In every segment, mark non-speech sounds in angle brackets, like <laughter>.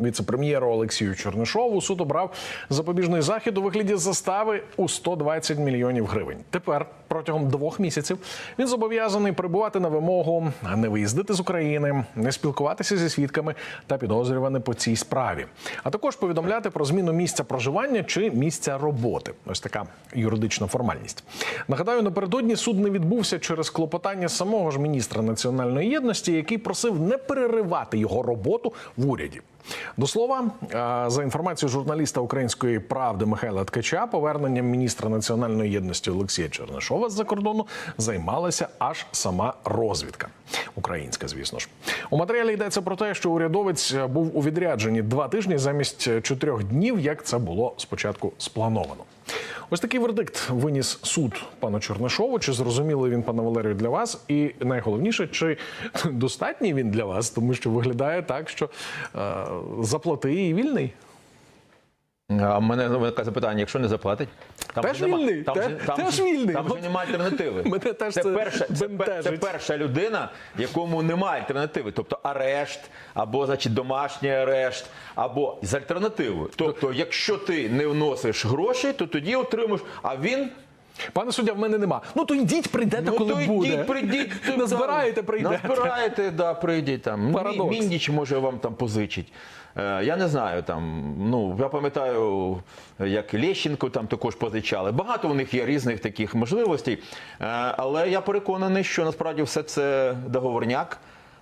Віце-прем'єру Олексію Чернишову суд обрав запобіжний захід у вигляді застави у 120 мільйонів гривень. Тепер протягом двох місяців він зобов'язаний прибувати на вимогу, не виїздити з України, не спілкуватися зі свідками та підозрюваними по цій справі, а також повідомляти про зміну місця проживання чи місця роботи. Ось така юридична формальність. Нагадаю, напередодні суд не відбувся через клопотання самого ж міністра національної єдності, який просив не переривати його роботу в уряді. До слова, е, за інформацією журналіста української правди Михайла Ткача, поверненням міністра національної єдності Олексія Чернишова з-за кордону займалася аж сама розвідка. Українська, звісно ж. У матеріалі йдеться про те, що урядовець був у відрядженні два тижні замість чотирьох днів, як це було спочатку сплановано. Ось такий вердикт виніс суд пану Чернишову. Чи зрозумілий він, пане Валерію, для вас? І найголовніше, чи достатній він для вас, тому що виглядає так, що е, заплати і вільний. А в мене виникає запитання, якщо не заплатить, там Теж же нема- вільний, там те- же- там теж же- вільний. Там же От немає альтернативи. <laughs> мене теж це перша, це, пер- це бентежить. перша людина, якому немає альтернативи, тобто арешт, або значить домашній арешт, або з альтернативою. Тобто, якщо ти не вносиш гроші, то тоді отримуєш. А він Пане суддя, в мене нема. Ну то йдіть, прийдете, ну коли то буде. йдіть, прийдіть. <laughs> Назбираєте, прийдете. Назбираєте, да, прийдіть там. Мі- Парадокс. Міндіч може вам там позичить. Е, Я не знаю там. Ну я пам'ятаю, як Лещенко там також позичали. Багато у них є різних таких можливостей. Е, Але я переконаний, що насправді все це договорняк.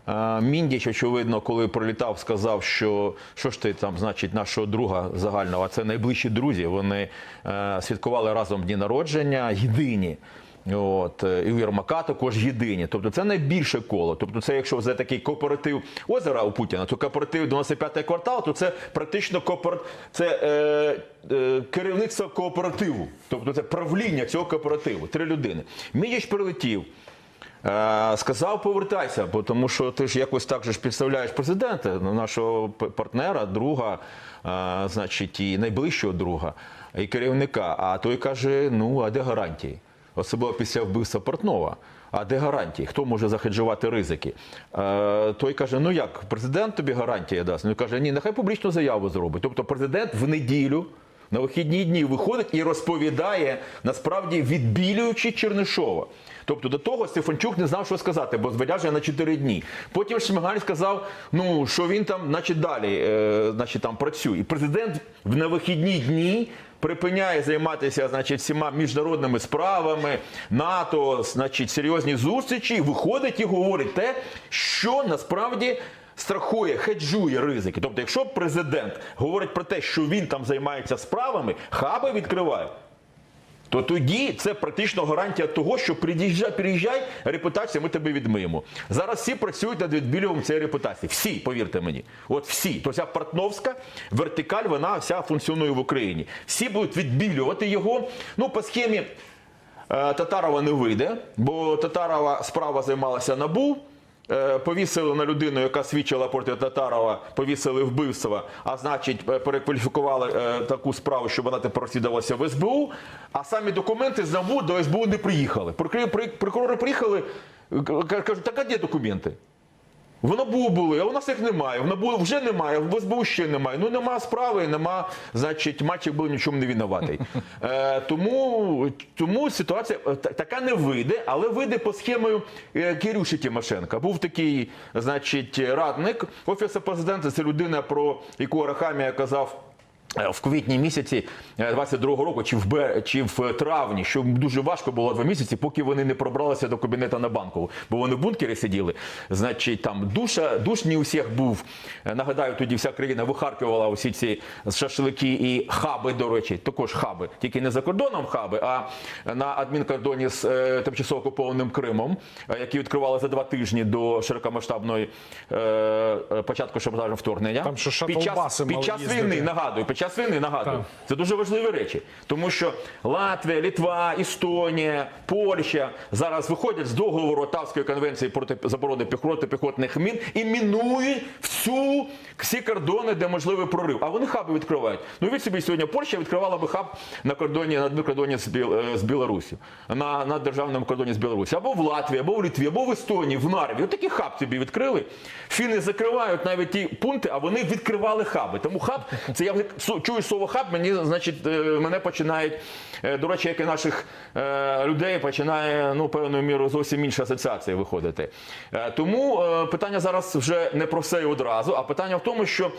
Е, Міндіч, очевидно, коли пролітав, сказав, що що ж ти там, значить, нашого друга загального, а це найближчі друзі. Вони е, святкували разом дні народження, єдині. От е, і у Єрмака також єдині. Тобто це найбільше коло. Тобто, це якщо за такий кооператив озера у Путіна, то кооператив 95-й квартал, то це практично коопер... це е, е, керівництво кооперативу. Тобто це правління цього кооперативу. Три людини. Мідіч прилетів. Е, Сказав, повертайся, бо тому що ти ж якось так же ж підставляєш президента, ну, нашого партнера, друга, е, значить, і найближчого друга, і керівника. А той каже: ну, а де гарантії? Особливо після вбивства Портнова. А де гарантії? Хто може захеджувати ризики? Е, той каже: ну як, президент тобі гарантії дасть? Він каже, ні, нехай публічну заяву зробить. Тобто президент в неділю на вихідні дні виходить і розповідає, насправді відбілюючи Чернишова. Тобто до того Стефанчук не знав, що сказати, бо зведяжує на 4 дні. Потім Шмигаль сказав, ну що він там, значить, далі е, значить, там працює. І президент в вихідні дні припиняє займатися значить, всіма міжнародними справами, НАТО, значить, серйозні зустрічі, виходить і говорить те, що насправді. Страхує, хеджує ризики. Тобто, якщо президент говорить про те, що він там займається справами, хаби відкриває то тоді це практично гарантія того, що приїжджай, приїжджай, репутація, ми тебе відмиємо. Зараз всі працюють над відбілюванням цієї репутації. Всі, повірте мені. От всі. То ця партновська вертикаль, вона вся функціонує в Україні. Всі будуть відбілювати його. Ну, по схемі е, Татарова не вийде, бо Татарова справа займалася набу. Е, Повісили на людину, яка свідчила проти Татарова, повісили вбивство, а значить, е, перекваліфікували е, таку справу, щоб вона тепер розслідувалася в СБУ. А самі документи з до СБУ не приїхали. Прокурори, приїхали, кажуть, так а де документи? В НАБУ були, а у нас їх немає. В НАБУ вже немає, в СБУ ще немає. Ну нема справи, нема, значить, матчик був нічому не винуватий. <laughs> Е, тому, тому ситуація е, така не вийде, але вийде по схемою е, Кирюші Тимошенка. Був такий, значить, радник Офісу президента. Це людина, про яку Арахамія казав. Е, В квітні місяці е, 22-го року, чи в бе- чи в травні, що дуже важко було два місяці, поки вони не пробралися до кабінету на банкову, бо вони в бункері сиділи. Значить, там душа, душ не у всіх був. Е, Нагадаю, тоді вся країна вихаркувала усі ці шашлики і хаби, до речі, також хаби, тільки не за кордоном хаби, а на адмінкордоні з е, тимчасово окупованим Кримом, е, які відкривали за два тижні до широкомасштабної е, е, початку широкомасштабного вторгнення. Там що під час, під час війни, нагадую, під час час нагадую. Так. Це дуже важливі речі, тому що Латвія, Літва, Естонія, Польща зараз виходять з договору Оттавської конвенції проти заборони протипіхотних мін і мінують всю всі кордони, де можливий прорив. А вони хаби відкривають. Ну від собі сьогодні Польща відкривала би хаб на кордоні на кордоні з, Біл, е, з Білорусі, на, на державному кордоні з Білорусі, або в Латвії, або в Литві, або в Естонії, в Нарві. Отакий хаб собі відкрили. Фіни закривають навіть ті пункти, а вони відкривали хаби. Тому хаб, це я чую слово хаб, мені значить е, мене починають. е, До речі, як і наших е, людей починає ну певною мірою зовсім інша асоціація виходити. Тому питання зараз вже не про все і одразу, а питання в тому, що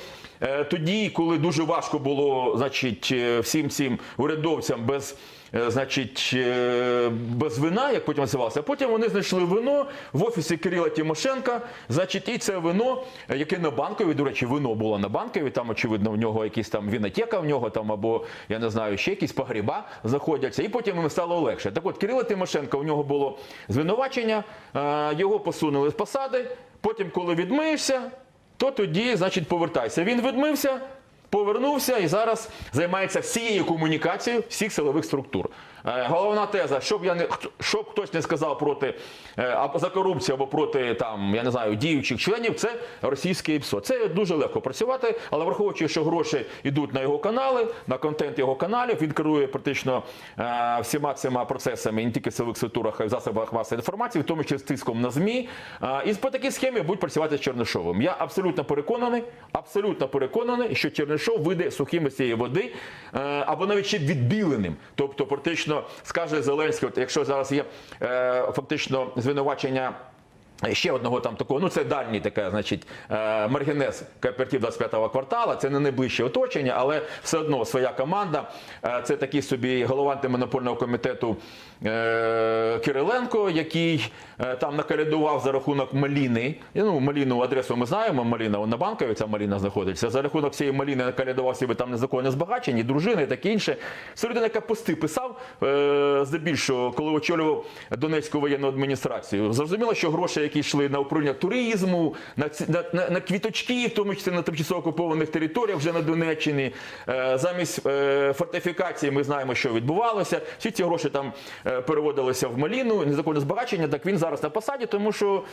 тоді, коли дуже важко було, значить, всім цим урядовцям без. Е, Значить, е, без вина, як потім називалося. А потім вони знайшли вино в офісі Кирила Тимошенка. Значить, і це вино, е, яке на банковій, до речі, вино було на банковій. Там, очевидно, в нього якісь там вінотека в нього там, або я не знаю, ще якісь погріба знаходяться. І потім їм стало легше. Так от, Кирила Тимошенка, у нього було звинувачення, його посунули з посади. Потім, коли відмиєшся, то тоді, значить, повертайся. Він відмився. Повернувся і зараз займається всією комунікацією всіх силових структур. Е, Головна теза, щоб я не щоб хтось не сказав проти е, або за корупцію або проти там, я не знаю, діючих членів, це російське ІПСО. Це дуже легко працювати, але враховуючи, що гроші йдуть на його канали, на контент його каналів, він керує практично е, всіма цими процесами, не тільки в силових структурах, а й в засобах масової інформації, в тому числі з тиском на ЗМІ. І по такій схемі будуть працювати з Чернишовим. Я абсолютно переконаний, абсолютно переконаний, що Чернишов вийде сухим з цієї води, або навіть ще відбіленим. Тобто, практично скаже Зеленський, от якщо зараз є е, фактично звинувачення. Ще одного там такого, ну це дальній таке, значить, е, маргінез кооператив 25-го квартала, це не найближче оточення, але все одно своя команда. Е, Це такий собі голова антимонопольного комітету е, Кириленко, який там накалядував за рахунок Маліни. Ну, Маліну адресу ми знаємо, Маліна на банковій, ця Маліна знаходиться. За рахунок цієї Маліни накалядував себе там незаконне збагачення, дружини, і таке інше. Це людина, яка пости писав, здебільшого, коли очолював Донецьку воєнну адміністрацію. Зрозуміло, що гроші, які йшли на управління туризму, на, на, на, на квіточки, в тому числі на тимчасово окупованих територіях вже на Донеччині, е, замість е, фортифікації ми знаємо, що відбувалося. Всі ці гроші там е, переводилися в Маліну, незаконне збагачення. Так він зараз на посаді, тому що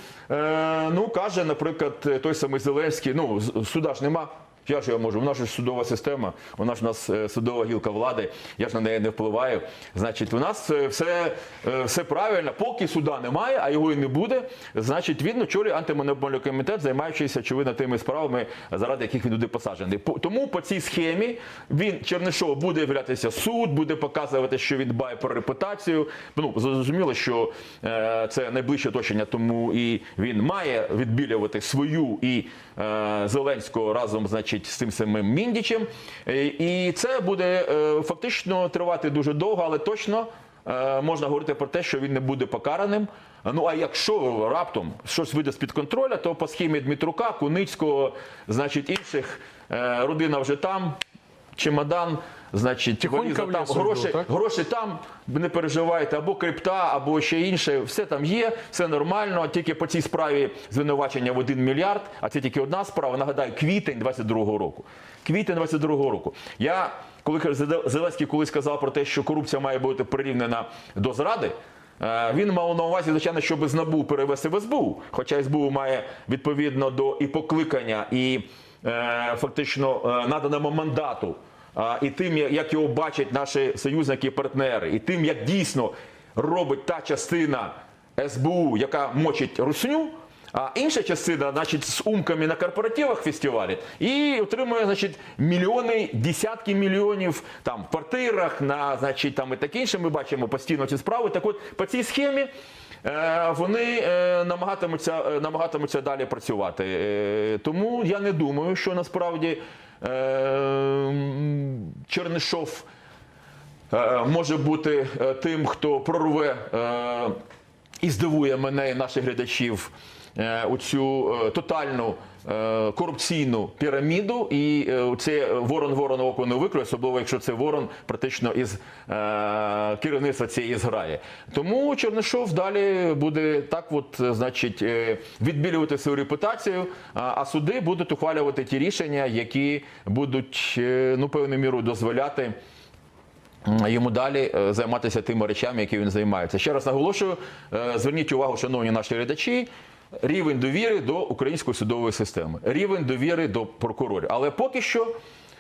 ну каже, наприклад, той самий Зеленський, ну суда ж нема. Я ж його можу, вона ж судова система, вона ж у нас е, судова гілка влади, я ж на неї не впливаю. Значить, у нас е, все, е, все правильно, поки суда немає, а його і не буде. Значить, він очолює антимонопольний комітет, займаючись очевидно тими справами, заради яких він туди посаджений. Тому по цій схемі він Чернишов буде являтися суд, буде показувати, що він дбає про репутацію. Ну зрозуміло, що це найближче оточення, тому і він має відбілювати свою і Зеленського разом, значить, з цим самим Міндічем. Е, І це буде е, фактично тривати дуже довго, але точно е, можна говорити про те, що він не буде покараним. Ну а якщо раптом щось вийде з під контроля, то по схемі Дмитрука, Куницького, значить інших, родина вже там, чемодан. Значить, Тихонько валіза в там, гроші, йду, так? гроші там, не переживайте, або крипта, або ще інше. Все там є, все нормально. Тільки по цій справі звинувачення в 1 мільярд, а це тільки одна справа. Нагадаю, квітень 22-го року. Квітень 22-го року. Я, коли Зеленський колись сказав про те, що корупція має бути прирівнена до зради. е, Він мав на увазі, звичайно, щоб з НАБУ перевести в СБУ. Хоча СБУ має відповідно до і покликання, і фактично е, наданому мандату і тим, як його бачать наші союзники і партнери, і тим, як дійсно робить та частина СБУ, яка мочить русню. А інша частина, значить, з умками на корпоративах фестивалі і отримує, значить, мільйони, десятки мільйонів там в квартирах, на значить, там і таке інше. Ми бачимо постійно ці справи. Так от по цій схемі е, вони е, намагатимуться, е, намагатимуться далі працювати. Е, тому я не думаю, що насправді е, Чернишов е, може бути е, тим, хто прорве е, і здивує мене і наших глядачів е, оцю е, тотальну е, корупційну піраміду, і е, це ворон ворон око не виклює, особливо якщо це ворон практично із е, керівництва цієї зграї. Тому Чернишов далі буде так, от, е, значить, е, відбілювати свою репутацію, а суди будуть ухвалювати ті рішення, які будуть е, ну певною мірою дозволяти. Йому далі е, займатися тими речами, які він займається. Ще раз наголошую: е, зверніть увагу, шановні наші глядачі, рівень довіри до української судової системи, рівень довіри до прокурорів. Але поки що.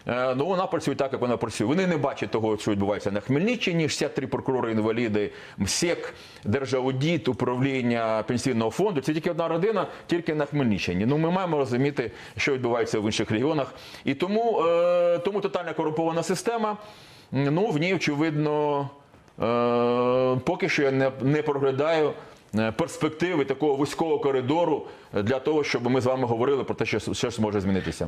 е, Ну, вона працює так, як вона працює. Вони не бачать того, що відбувається на Хмельниччині. 63 прокурори інваліди, МСЕК, Держаудіт, управління пенсійного фонду. Це тільки одна родина, тільки на Хмельниччині. Ну, ми маємо розуміти, що відбувається в інших регіонах. І тому, е, тому тотальна корумпована система. Ну, в ній, очевидно, е, поки що я не, не проглядаю перспективи такого вузького коридору для того, щоб ми з вами говорили про те, що щось може змінитися.